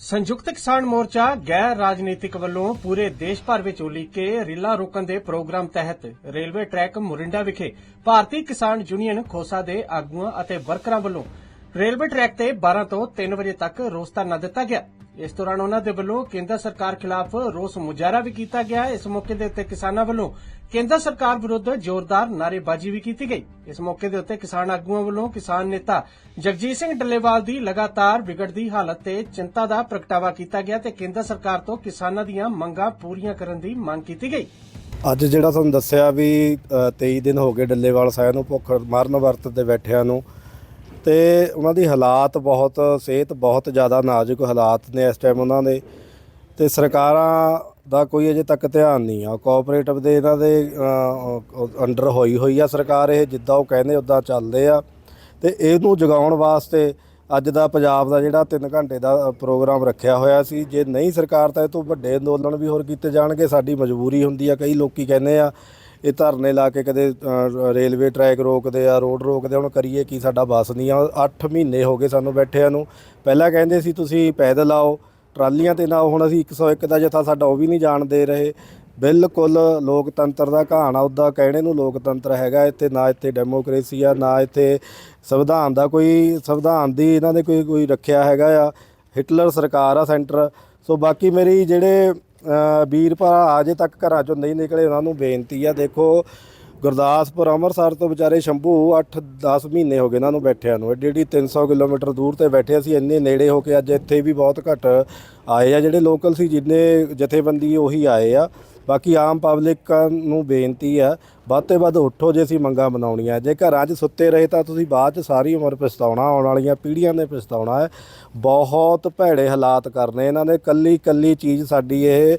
ਸੰਯੁਕਤ ਕਿਸਾਨ ਮੋਰਚਾ ਗੈਰ ਰਾਜਨੀਤਿਕ ਵੱਲੋਂ ਪੂਰੇ ਦੇਸ਼ ਭਰ ਵਿੱਚ ਉਲੀਕੇ ਰੀਲਾ ਰੋਕਣ ਦੇ ਪ੍ਰੋਗਰਾਮ ਤਹਿਤ ਰੇਲਵੇ ਟਰੈਕ ਮੁਰਿੰਡਾ ਵਿਖੇ ਭਾਰਤੀ ਕਿਸਾਨ ਯੂਨੀਅਨ ਖੋਸਾ ਦੇ ਆਗੂਆਂ ਅਤੇ ਵਰਕਰਾਂ ਵੱਲੋਂ ਰੇਲਵੇ ਟਰੈਕ ਤੇ 12 ਤੋਂ 3 ਵਜੇ ਤੱਕ ਰੋਸ ਧਰਨਾ ਦਿੱਤਾ ਗਿਆ। ਇਸ ਦੌਰਾਨ ਉਹਨਾਂ ਦੇ ਵੱਲੋਂ ਕੇਂਦਰ ਸਰਕਾਰ ਖਿਲਾਫ ਰੋਸ ਮੁਜ਼ਾਹਰਾ ਵੀ ਕੀਤਾ ਗਿਆ। ਇਸ ਮੌਕੇ ਦੇ ਉੱਤੇ ਕਿਸਾਨਾਂ ਵੱਲੋਂ ਕੇਂਦਰ ਸਰਕਾਰ ਵਿਰੁੱਧ ਜ਼ੋਰਦਾਰ ਨਾਅਰੇਬਾਜ਼ੀ ਵੀ ਕੀਤੀ ਗਈ। ਇਸ ਮੌਕੇ ਦੇ ਉੱਤੇ ਕਿਸਾਨ ਆਗੂਆਂ ਵੱਲੋਂ ਕਿਸਾਨ ਨੇਤਾ ਜਗਜੀਤ ਸਿੰਘ ਡੱਲੇਵਾਲ ਦੀ ਲਗਾਤਾਰ ਵਿਗੜਦੀ ਹਾਲਤ ਤੇ ਚਿੰਤਾ ਦਾ ਪ੍ਰਗਟਾਵਾ ਕੀਤਾ ਗਿਆ ਤੇ ਕੇਂਦਰ ਸਰਕਾਰ ਤੋਂ ਕਿਸਾਨਾਂ ਦੀਆਂ ਮੰਗਾਂ ਪੂਰੀਆਂ ਕਰਨ ਦੀ ਮੰਗ ਕੀਤੀ ਗਈ। ਅੱਜ ਜਿਹੜਾ ਤੁਹਾਨੂੰ ਦੱਸਿਆ ਵੀ 23 ਦਿਨ ਹੋ ਗਏ ਡੱਲੇਵਾਲ ਸਾਹਿਬ ਨੂੰ ਭੁੱਖ ਮਰਨ ਵਰਤ ਤੇ ਬੈਠਿਆਂ ਨੂੰ ਤੇ ਉਹਨਾਂ ਦੀ ਹਾਲਾਤ ਬਹੁਤ, ਸਿਹਤ ਬਹੁਤ ਜ਼ਿਆਦਾ ਨਾਜ਼ੁਕ ਹਾਲਾਤ ਨੇ ਇਸ ਟਾਈਮ ਉਹਨਾਂ ਦੇ। ਤੇ ਸਰਕਾਰਾਂ ਦਾ ਕੋਈ ਅਜੇ ਤੱਕ ਧਿਆਨ ਨਹੀਂ ਆ। ਕੋਆਪਰੇਟਿਵ ਦੇ ਇਹਨਾਂ ਦੇ ਅੰਡਰ ਹੋਈ ਹੋਈ ਆ ਸਰਕਾਰ ਇਹ, ਜਿੱਦਾਂ ਉਹ ਕਹਿੰਦੇ ਉਦਾਂ ਚੱਲਦੇ ਆ। ਤੇ ਇਹਨੂੰ ਜਗਾਉਣ ਵਾਸਤੇ ਅੱਜ ਦਾ ਪੰਜਾਬ ਦਾ ਜਿਹੜਾ 3 ਘੰਟੇ ਦਾ ਪ੍ਰੋਗਰਾਮ ਰੱਖਿਆ ਹੋਇਆ ਸੀ, ਜੇ ਨਹੀਂ ਸਰਕਾਰ ਤਾਂ ਇਹ ਤੋਂ ਵੱਡੇ ਅੰਦੋਲਨ ਵੀ ਹੋਰ ਕੀਤੇ ਜਾਣਗੇ, ਸਾਡੀ ਮਜਬੂਰੀ ਹੁੰਦੀ ਆ। ਕਈ ਲੋਕੀ ਕਹਿੰਦੇ ਆ ਇਹ ਧਰਨੇ ਲਾ ਕੇ ਕਦੇ ਰੇਲਵੇ ਟਰੈਕ ਰੋਕਦੇ ਆ ਰੋਡ ਰੋਕਦੇ ਹੁਣ ਕਰੀਏ ਕੀ ਸਾਡਾ ਬਸ ਨਹੀਂ ਆ। 8 ਮਹੀਨੇ ਹੋ ਗਏ ਸਾਨੂੰ ਬੈਠਿਆਂ ਨੂੰ। ਪਹਿਲਾਂ ਕਹਿੰਦੇ ਸੀ ਤੁਸੀਂ ਪੈਦਲ ਆਓ ਟਰਾਲੀਆਂ ਤੇ ਨਾ ਆਓ, ਹੁਣ ਅਸੀਂ 101 ਦਾ ਜਥਾ ਸਾਡਾ ਉਹ ਵੀ ਨਹੀਂ ਜਾਣ ਦੇ ਰਹੇ। ਬਿਲਕੁਲ ਲੋਕਤੰਤਰ ਦਾ ਕਹਾਣਾ ਉੱਦਾਂ ਕਹਿਣੇ ਨੂੰ ਲੋਕਤੰਤਰ ਹੈਗਾ ਇੱਥੇ ਨਾ ਇੱਥੇ ਡੈਮੋਕ੍ਰੇਸੀ ਆ ਨਾ ਇੱਥੇ ਸੰਵਿਧਾਨ ਦਾ ਕੋਈ ਸੰਵਿਧਾਨ ਦੀ ਇਹਨਾਂ ਨੇ ਕੋਈ ਕੋਈ ਰੱਖਿਆ ਹੈਗਾ ਆ। ਹਿਟਲਰ ਸਰਕਾਰ ਆ ਸੈਂਟਰ ਸੋ ਬਾਕੀ ਮੇਰੀ ਜਿਹੜੇ ਵੀਰ ਭਰਾ ਅਜੇ ਤੱਕ ਘਰਾਂ ਚੋਂ ਨਹੀਂ ਨਿਕਲੇ, ਉਹਨਾਂ ਨੂੰ ਬੇਨਤੀ ਆ, ਦੇਖੋ, ਗੁਰਦਾਸਪੁਰ, ਅੰਮ੍ਰਿਤਸਰ ਤੋਂ ਵਿਚਾਰੇ ਸ਼ੰਭੂ 8-10 ਮਹੀਨੇ ਹੋ ਗਏ ਇਹਨਾਂ ਨੂੰ ਬੈਠਿਆਂ ਨੂੰ ਐਡੀ ਐਡੀ 300 ਕਿਲੋਮੀਟਰ ਦੂਰ ਤੇ ਬੈਠੇ ਸੀ ਇੰਨੇ ਨੇੜੇ ਹੋ ਕੇ ਅੱਜ ਇੱਥੇ ਵੀ ਬਹੁਤ ਘੱਟ ਆਏ ਆ, ਜਿਹੜੇ ਲੋਕਲ ਸੀ, ਜਿੰਨੇ ਜਥੇਬੰਦੀ ਉਹੀ ਆਏ ਆ ਬਾਕੀ ਆਮ ਪਬਲਿਕ ਨੂੰ ਬੇਨਤੀ ਆ, ਵੱਧ ਤੋਂ ਵੱਧ ਉੱਠੋ ਜੇ ਅਸੀਂ ਮੰਗਾਂ ਬਣਾਉਣੀਆਂ ਜੇ ਘਰਾਂ 'ਚ ਸੁੱਤੇ ਰਹੇ ਤਾਂ ਤੁਸੀਂ ਬਾਅਦ 'ਚ ਸਾਰੀ ਉਮਰ ਪਛਤਾਉਣਾ, ਆਉਣ ਵਾਲੀਆਂ ਪੀੜ੍ਹੀਆਂ ਨੇ ਪਛਤਾਉਣਾ ਹੈ। ਬਹੁਤ ਭੈੜੇ ਹਾਲਾਤ ਕਰਨੇ ਇਹਨਾਂ ਨੇ। ਕੱਲੀ ਕੱਲੀ ਚੀਜ਼ ਸਾਡੀ ਇਹ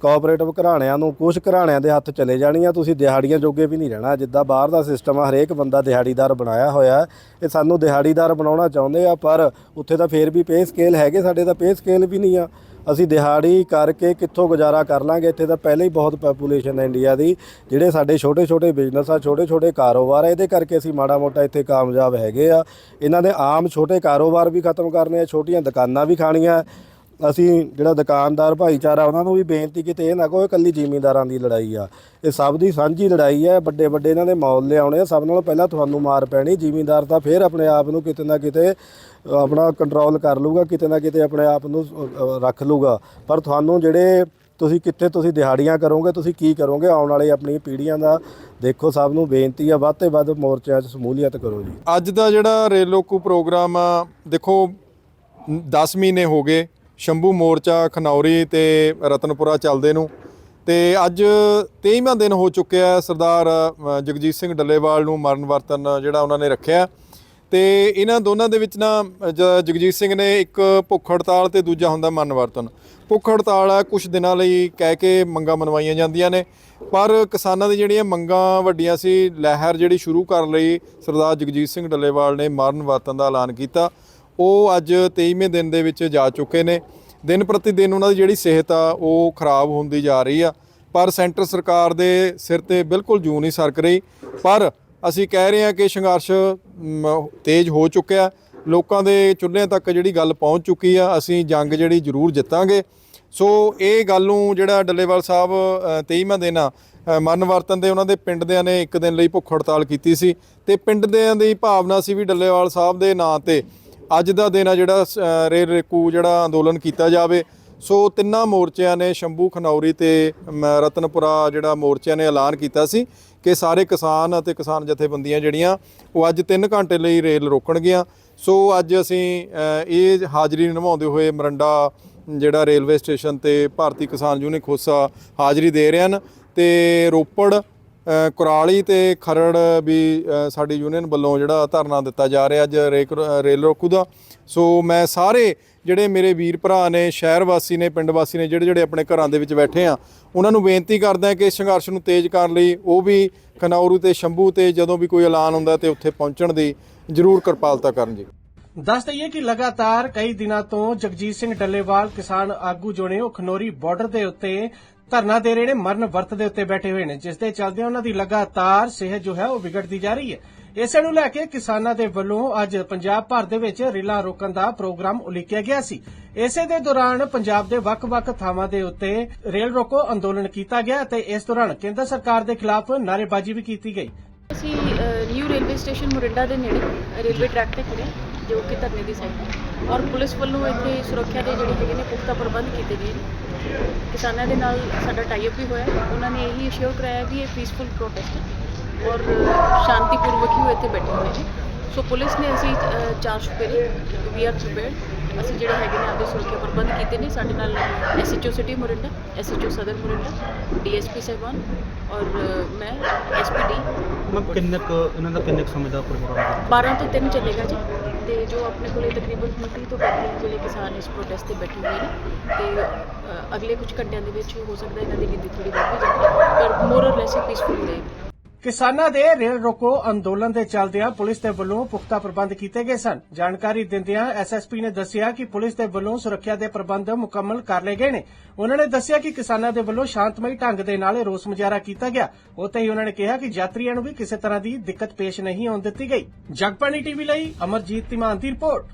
ਕੋਆਪਰੇਟਿਵ ਘਰਾਣਿਆਂ ਨੂੰ ਕੁਝ ਘਰਾਣਿਆਂ ਦੇ ਹੱਥ ਚਲੇ ਜਾਣੀਆਂ ਤੁਸੀਂ ਦਿਹਾੜੀਆਂ ਜੋਗੇ ਵੀ ਨਹੀਂ ਰਹਿਣਾ। ਜਿੱਦਾਂ ਬਾਹਰ ਦਾ ਸਿਸਟਮ ਆ, ਹਰੇਕ ਬੰਦਾ ਦਿਹਾੜੀਦਾਰ ਬਣਾਇਆ ਹੋਇਆ। ਇਹ ਸਾਨੂੰ ਦਿਹਾੜੀਦਾਰ ਬਣਾਉਣਾ ਚਾਹੁੰਦੇ ਆ, ਪਰ ਉੱਥੇ ਤਾਂ ਫੇਰ ਵੀ ਪੇ ਸਕੇਲ ਹੈਗੇ, ਸਾਡੇ ਤਾਂ ਪੇ ਸਕੇਲ ਵੀ ਨਹੀਂ ਆ। ਅਸੀਂ ਦਿਹਾੜੀ ਕਰਕੇ ਕਿੱਥੋਂ ਗੁਜ਼ਾਰਾ ਕਰ ਲਾਂਗੇ? ਇੱਥੇ ਤਾਂ ਪਹਿਲਾਂ ਹੀ ਬਹੁਤ ਪੋਪੂਲੇਸ਼ਨ ਹੈ ਇੰਡੀਆ ਦੀ। ਜਿਹੜੇ ਸਾਡੇ ਛੋਟੇ ਛੋਟੇ ਬਿਜ਼ਨਸ ਆ ਛੋਟੇ ਛੋਟੇ ਕਾਰੋਬਾਰ ਆ, ਇਹਦੇ ਕਰਕੇ ਅਸੀਂ ਮਾੜਾ ਮੋਟਾ ਇੱਥੇ ਕਾਮਯਾਬ ਹੈਗੇ ਆ। ਇਹਨਾਂ ਦੇ ਆਮ ਛੋਟੇ ਕਾਰੋਬਾਰ ਵੀ ਖਤਮ ਕਰਨੇ ਆ, ਛੋਟੀਆਂ ਦੁਕਾਨਾਂ ਵੀ ਖਾਣੀਆਂ। ਅਸੀਂ ਜਿਹੜਾ ਦੁਕਾਨਦਾਰ ਭਾਈਚਾਰਾ, ਉਹਨਾਂ ਨੂੰ ਵੀ ਬੇਨਤੀ ਕੀਤੀ, ਇਹ ਨਾ ਕੋਈ ਇਕੱਲੀ ਜ਼ਿਮੀਂਦਾਰਾਂ ਦੀ ਲੜਾਈ ਆ। ਇਹ ਸਭ ਦੀ ਸਾਂਝੀ ਲੜਾਈ ਹੈ ਵੱਡੇ ਵੱਡੇ ਇਹਨਾਂ ਦੇ ਮੌਲ ਲਿਆਉਣੇ ਆ, ਸਭ ਨਾਲੋਂ ਪਹਿਲਾਂ ਤੁਹਾਨੂੰ ਮਾਰ ਪੈਣੀ, ਜ਼ਿਮੀਂਦਾਰ ਤਾਂ ਫਿਰ ਆਪਣੇ ਆਪ ਨੂੰ ਕਿਤੇ ਨਾ ਕਿਤੇ ਆਪਣਾ ਕੰਟਰੋਲ ਕਰ ਲੂਗਾ ਕਿਤੇ ਨਾ ਕਿਤੇ ਆਪਣੇ ਆਪ ਨੂੰ ਰੱਖ ਲੂਗਾ ਪਰ ਤੁਹਾਨੂੰ ਜਿਹੜੇ ਤੁਸੀਂ ਕਿੱਥੇ ਤੁਸੀਂ ਦਿਹਾੜੀਆਂ ਕਰੋਗੇ, ਤੁਸੀਂ ਕੀ ਕਰੋਗੇ, ਆਉਣ ਵਾਲੇ ਆਪਣੀ ਪੀੜ੍ਹੀਆਂ ਦਾ ਦੇਖੋ ਸਭ ਨੂੰ ਬੇਨਤੀ ਆ, ਵੱਧ ਤੋਂ ਵੱਧ ਮੋਰਚਿਆਂ 'ਚ ਸਮੂਲੀਅਤ ਕਰੋ ਜੀ। ਅੱਜ ਦਾ ਜਿਹੜਾ ਰੇਲੋਕੂ ਪ੍ਰੋਗਰਾਮ ਆ, ਦੇਖੋ 10 ਮਹੀਨੇ ਹੋ ਗਏ ਸ਼ੰਭੂ ਮੋਰਚਾ, ਖਨੌਰੀ ਤੇ ਰਤਨਪੁਰਾ ਚੱਲਦੇ ਨੂੰ। ਤੇ ਅੱਜ 23ਵਾਂ ਦਿਨ ਹੋ ਚੁੱਕਿਆ ਸਰਦਾਰ ਜਗਜੀਤ ਸਿੰਘ ਡੱਲੇਵਾਲ ਨੂੰ ਮਰਨ ਵਰਤਨ ਜਿਹੜਾ ਉਹਨਾਂ ਨੇ ਰੱਖਿਆ। ਤੇ ਇਹਨਾਂ ਦੋਨਾਂ ਦੇ ਵਿੱਚ ਨਾ, ਜ- ਜਗਜੀਤ ਸਿੰਘ ਨੇ ਇੱਕ ਭੁੱਖ ਹੜਤਾਲ ਤੇ ਦੂਜਾ ਹੁੰਦਾ ਮਰਨ ਵਰਤਨ। ਭੁੱਖ ਹੜਤਾਲ ਆ ਕੁਝ ਦਿਨਾਂ ਲਈ ਕਹਿ ਕੇ ਮੰਗਾਂ ਮਨਵਾਈਆਂ ਜਾਂਦੀਆਂ ਨੇ। ਪਰ ਕਿਸਾਨਾਂ ਦੀ ਜਿਹੜੀਆਂ ਮੰਗਾਂ ਵੱਡੀਆਂ ਸੀ, ਲਹਿਰ ਜਿਹੜੀ ਸ਼ੁਰੂ ਕਰ ਲਈ ਸਰਦਾਰ ਜਗਜੀਤ ਸਿੰਘ ਡੱਲੇਵਾਲ ਨੇ ਮਰਨ ਵਰਤਨ ਦਾ ਐਲਾਨ ਕੀਤਾ। ਉਹ ਅੱਜ 23ਵੇਂ ਦਿਨ ਦੇ ਵਿੱਚ ਜਾ ਚੁੱਕੇ ਨੇ। ਦਿਨ ਪ੍ਰਤੀ ਦਿਨ ਉਹਨਾਂ ਦੀ ਜਿਹੜੀ ਸਿਹਤ ਆ ਉਹ ਖਰਾਬ ਹੁੰਦੀ ਜਾ ਰਹੀ ਆ। ਪਰ ਸੈਂਟਰ ਸਰਕਾਰ ਦੇ ਸਿਰ ਤੇ ਬਿਲਕੁਲ ਜੂ ਨਹੀਂ ਸਰਕ ਰਹੀ। ਪਰ ਅਸੀਂ ਕਹਿ ਰਹੇ ਹਾਂ ਕਿ ਸੰਘਰਸ਼ ਤੇਜ਼ ਹੋ ਚੁੱਕਿਆ। ਲੋਕਾਂ ਦੇ ਚੁੱਲ੍ਹਿਆਂ ਤੱਕ ਜਿਹੜੀ ਗੱਲ ਪਹੁੰਚ ਚੁੱਕੀ ਆ ਅਸੀਂ ਜੰਗ ਜਿਹੜੀ ਜ਼ਰੂਰ ਜਿੱਤਾਂਗੇ। ਸੋ ਇਹ ਗੱਲ ਨੂੰ ਜਿਹੜਾ ਡੱਲੇਵਾਲ ਸਾਹਿਬ ਅ, 23ਵਾਂ ਦਿਨ ਆ ਮਨ ਮਰਨ ਵਰਤਨ ਦੇ ਉਹਨਾਂ ਦੇ ਪਿੰਡ ਦਿਆਂ ਨੇ ਇੱਕ ਦਿਨ ਲਈ ਭੁੱਖ ਹੜਤਾਲ ਕੀਤੀ ਸੀ। ਤੇ ਪਿੰਡ ਦਿਆਂ ਦੀ ਭਾਵਨਾ ਸੀ ਵੀ ਡੱਲੇਵਾਲ ਸਾਹਿਬ ਦੇ ਨਾਂ ਤੇ ਅੱਜ ਦਾ ਦਿਨ ਆ ਜਿਹੜਾ ਅ, ਰੇਲ ਰੇਕੂ ਜਿਹੜਾ ਅੰਦੋਲਨ ਕੀਤਾ ਜਾਵੇ। ਸੋ ਤਿੰਨਾਂ ਮੋਰਚਿਆਂ ਨੇ ਸ਼ੰਭੂ ਖਨੌਰੀ ਤੇ ਮ, ਰਤਨਪੁਰਾ ਜਿਹੜਾ ਮੋਰਚਿਆਂ ਨੇ ਐਲਾਨ ਕੀਤਾ ਸੀ ਕਿ ਸਾਰੇ ਕਿਸਾਨ ਅਤੇ ਕਿਸਾਨ ਜਥੇਬੰਦੀਆਂ ਜਿਹੜੀਆਂ ਉਹ ਅੱਜ 3 ਘੰਟੇ ਲਈ ਰੇਲ ਰੋਕਣਗੀਆਂ। ਸੋ ਅੱਜ ਅਸੀਂ ਇਹ ਹਾਜ਼ਰੀ ਨਿਭਾਉਂਦੇ ਹੋਏ ਮਰੰਡਾ ਜਿਹੜਾ ਰੇਲਵੇ ਸਟੇਸ਼ਨ ਤੇ ਭਾਰਤੀ ਕਿਸਾਨ ਯੂਨੀਅਨ ਖੋਸਾ ਹਾਜ਼ਰੀ ਦੇ ਰਹੇ ਹਨ। ਤੇ ਰੋਪੜ ਕੁਰਾਲੀ ਤੇ ਖਰੜ ਵੀ ਸਾਡੀ ਯੂਨੀਅਨ ਵੱਲੋਂ ਜਿਹੜਾ ਧਰਨਾ ਦਿੱਤਾ ਜਾ ਰਿਹਾ ਅੱਜ ਰੇਲ ਰੋਕੂ ਦਾ। ਸੋ ਮੈਂ ਸਾਰੇ ਜਿਹੜੇ ਮੇਰੇ ਵੀਰ ਭਰਾ ਨੇ, ਸ਼ਹਿਰ ਵਾਸੀ ਨੇ, ਪਿੰਡ ਵਾਸੀ ਨੇ, ਜਿਹੜੇ ਜਿਹੜੇ ਆਪਣੇ ਘਰਾਂ ਦੇ ਵਿੱਚ ਬੈਠੇ ਆ, ਉਹਨਾਂ ਨੂੰ ਬੇਨਤੀ ਕਰਦਾ ਕਿ ਸੰਘਰਸ਼ ਨੂੰ ਤੇਜ਼ ਕਰਨ ਲਈ ਉਹ ਵੀ ਖਨੌਰੂ ਤੇ ਸ਼ੰਭੂ ਤੇ ਜਦੋਂ ਵੀ ਕੋਈ ਐਲਾਨ ਹੁੰਦਾ ਤੇ ਉੱਥੇ ਪਹੁੰਚਣ ਦੀ ਜ਼ਰੂਰ ਕਿਰਪਾਲਤਾ ਕਰਨ ਜੀ। ਦੱਸ ਦਈਏ ਕਿ ਲਗਾਤਾਰ ਕਈ ਦਿਨਾਂ ਤੋਂ ਜਗਜੀਤ ਸਿੰਘ ਡੱਲੇਵਾਲ ਕਿਸਾਨ ਆਗੂ ਜੋ ਨੇ ਉਹ ਖਨੋਰੀ ਬਾਰਡਰ ਦੇ ਉੱਤੇ ਧਰਨਾ ਦੇ ਰਹੇ ਨੇ ਮਰਨ ਵਰਤ ਦੇ ਉੱਤੇ ਬੈਠੇ ਹੋਏ ਨੇ ਜਿਸ ਦੇ ਚੱਲਦੇ ਉਹਨਾਂ ਦੀ ਲਗਾਤਾਰ ਸਿਹਤ ਜੋ ਹੈ ਉਹ ਵਿਗੜਦੀ ਜਾ ਰਹੀ ਹੈ। ਇਸੇ ਨੂੰ ਲੈ ਕੇ ਕਿਸਾਨਾਂ ਦੇ ਵੱਲੋਂ ਅੱਜ ਪੰਜਾਬ ਭਰ ਦੇ ਵਿੱਚ ਰੇਲਾਂ ਰੋਕਣ ਦਾ ਪ੍ਰੋਗਰਾਮ ਉਲੀਕਿਆ ਗਿਆ ਸੀ। ਇਸੇ ਦੇ ਦੌਰਾਨ ਪੰਜਾਬ ਦੇ ਵੱਖ-ਵੱਖ ਥਾਵਾਂ ਦੇ ਉੱਤੇ ਰੇਲ ਰੋਕੋ ਅੰਦੋਲਨ ਕੀਤਾ ਗਿਆ ਅਤੇ ਇਸ ਦੌਰਾਨ ਕੇਂਦਰ ਸਰਕਾਰ ਦੇ ਖਿਲਾਫ ਨਾਅਰੇਬਾਜ਼ੀ ਵੀ ਕੀਤੀ ਗਈ। ਅਸੀਂ ਨਿਊ ਰੇਲਵੇ ਸਟੇਸ਼ਨ ਮੁਰਿੰਡਾ ਦੇ ਨੇੜੇ ਰੇਲਵੇ ਟਰੈਕ ਤੇ ਖੜੇ ਜੋ ਕਿ ਧਰਨੇ ਦੀ ਸਾਈਡ ਹੈ। ਔਰ ਪੁਲਿਸ ਵੱਲੋਂ ਇੱਥੇ ਸੁਰੱਖਿਆ ਦੇ ਜਿਹੜੇ ਹੈਗੇ ਨੇ ਪੁਖਤਾ ਪ੍ਰਬੰਧ ਕੀਤੇ ਗਏ ਨੇ। ਕਿਸਾਨਾਂ ਦੇ ਨਾਲ ਸਾਡਾ ਟਾਈ ਅਪ ਵੀ ਹੋਇਆ। ਉਹਨਾਂ ਨੇ ਇਹੀ ਅਸ਼ੋਰ ਕਰਾਇਆ ਵੀ ਇਹ ਪੀਸਫੁਲ ਪ੍ਰੋਟੈਸਟ ਹੈ ਔਰ ਸ਼ਾਂਤੀਪੂਰਵਕ ਹੀ ਉਹ ਇੱਥੇ ਬੈਠੇ ਹੋਏ ਨੇ। ਸੋ ਪੁਲਿਸ ਨੇ ਅਸੀਂ ਚਾਰ ਸ਼ੁਪੇਰੇ ਵੀ ਆਰ ਪ੍ਰੀਪੇਅਰਡ ਅਸੀਂ ਜਿਹੜੇ ਹੈਗੇ ਨੇ ਆਪਦੇ ਸੁਰੱਖਿਆ ਪ੍ਰਬੰਧ ਕੀਤੇ ਨੇ। ਸਾਡੇ ਨਾਲ ਐਸਐਚਓ ਸਿਟੀ ਮੁਰਿੰਡਾ ਐਸਐਚਓ ਸਦਰ ਮੁਰਿੰਡਾ ਡੀਐਸਪੀ ਸਾਹਿਬਾਨ ਔਰ ਮੈਂ ਐਸਪੀਡੀ ਮੈਂ ਕਿੰਨੇ ਕੁ ਇਹਨਾਂ ਦਾ ਕਿੰਨੇ ਕੁ ਸਮੇਂ ਦਾ ਪ੍ਰੋਗਰਾਮ ਹੈ 12 ਤੋਂ 3 ਚੱਲੇਗਾ ਜੀ। ਤੇ ਜੋ ਆਪਣੇ ਕੋਲੇ ਤਕਰੀਬਨ 30 ਤੋਂ 35 ਜਿਹੜੇ ਕਿਸਾਨ ਇਸ ਪ੍ਰੋਟੈਸਟ ਤੇ ਬੈਠੇ ਹੋਏ ਨੇ ਤੇ ਅਗਲੇ ਕੁਝ ਘੰਟਿਆਂ ਦੇ ਵਿੱਚ ਹੋ ਸਕਦਾ ਇਹਨਾਂ ਦੀ ਗਿਣਤੀ ਥੋੜੀ ਵੱਧ ਵੀ ਜਾਵੇ, ਪਰ ਮੋਰ ਔਰ ਲੈਸ ਪੀਸਫੁਲ ਰਹੇਗੀ। ਕਿਸਾਨਾਂ ਦੇ ਰੇਲ ਰੋਕੋ ਅੰਦੋਲਨ ਦੇ ਚਲਦਿਆਂ ਪੁਲਿਸ ਦੇ ਵੱਲੋਂ ਪੁਖਤਾ ਪ੍ਰਬੰਧ ਕੀਤੇ ਗਏ ਸਨ। ਜਾਣਕਾਰੀ ਦਿੰਦਿਆਂ ਐਸਐਸਪੀ ਨੇ ਦੱਸਿਆ ਕਿ ਪੁਲਿਸ ਦੇ ਵੱਲੋਂ ਸੁਰੱਖਿਆ ਦੇ ਪ੍ਰਬੰਧ ਮੁਕੰਮਲ ਕਰ ਲਏ ਗਏ ਨੇ। ਉਹਨਾਂ ਨੇ ਦੱਸਿਆ ਕਿ ਕਿਸਾਨਾਂ ਦੇ ਵੱਲੋਂ ਸ਼ਾਂਤਮਈ ਢੰਗ ਦੇ ਨਾਲ ਰੋਸ ਮੁਜ਼ਾਹਰਾ ਕੀਤਾ ਗਿਆ। ਉੱਥੇ ਹੀ ਉਹਨਾਂ ਨੇ ਕਿਹਾ ਕਿ ਯਾਤਰੀਆਂ ਨੂੰ ਵੀ ਕਿਸੇ ਤਰ੍ਹਾਂ ਦੀ ਦਿੱਕਤ ਪੇਸ਼ ਨਹੀਂ ਆਉਣ ਦਿੱਤੀ ਗਈ। ਜਗਬਾਣੀ ਟੀਵੀ ਲਈ ਅਮਰਜੀਤ ਤਿਮਾਨ ਦੀ ਰਿਪੋਰਟ।